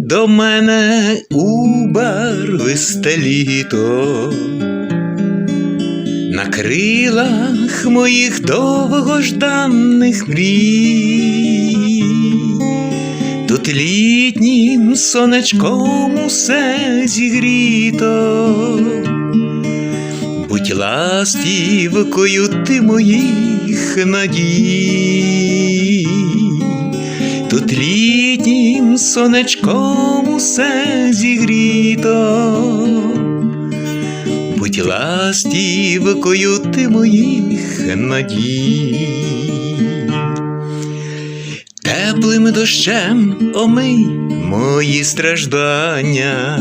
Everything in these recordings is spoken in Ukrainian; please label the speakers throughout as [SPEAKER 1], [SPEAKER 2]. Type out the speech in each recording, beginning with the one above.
[SPEAKER 1] до мене у барвисте літо, на крилах моїх довгожданих мрій, тут літнім сонечком усе зігріто, будь ластівкою ти моїх надій. Сонечком усе зігріто, будь ластівкою ти моїх надій. Теплим дощем омий мої страждання,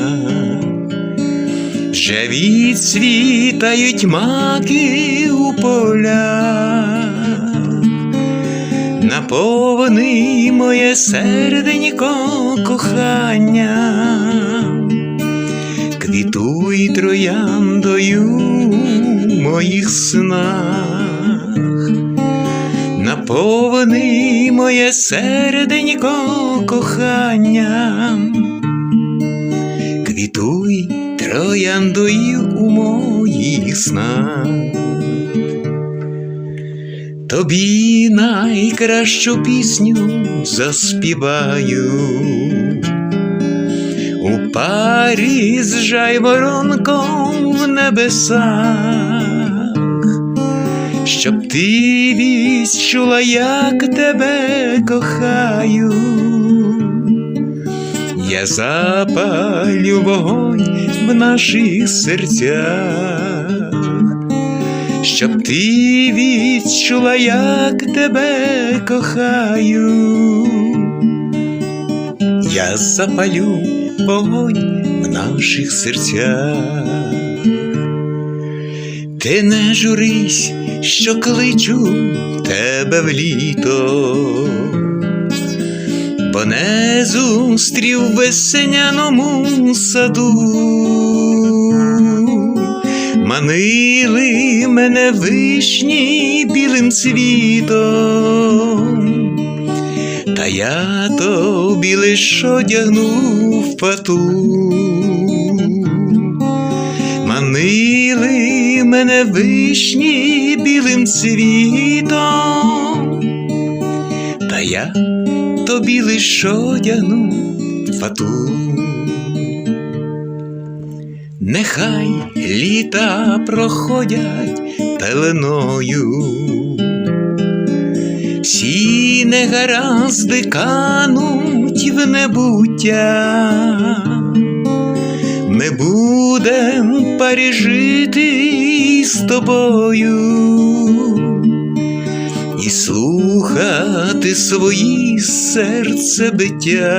[SPEAKER 1] вже відсвітають маки у полях наповни моє серденько кохання, квітуй трояндою моїх снах, наповни моє серденько кохання, квітуй трояндою у моїх снах. Тобі найкращу пісню заспіваю у парі з жайворонком в небесах, щоб ти відчула, як тебе кохаю. Я запалю вогонь в наших серцях щоб ти відчула, як тебе кохаю. Я запалю вогонь в наших серцях. Ти не журись, що кличу тебе в літо, бо не зустрів в саду манили мене вишні білим цвітом, та я тобі лиш одягнув пату, манили мене вишні білим цвітом, та я тобі лиш одягнув фату. Нехай літа проходять пеленою, всі негаразди кануть в небуття, ми будем пережити з тобою і слухати свої серцебиття.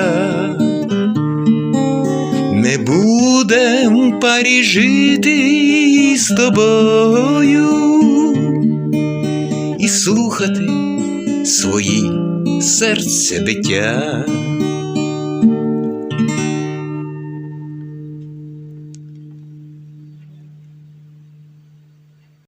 [SPEAKER 1] Будем парі жити з тобою і слухати свої серце биття.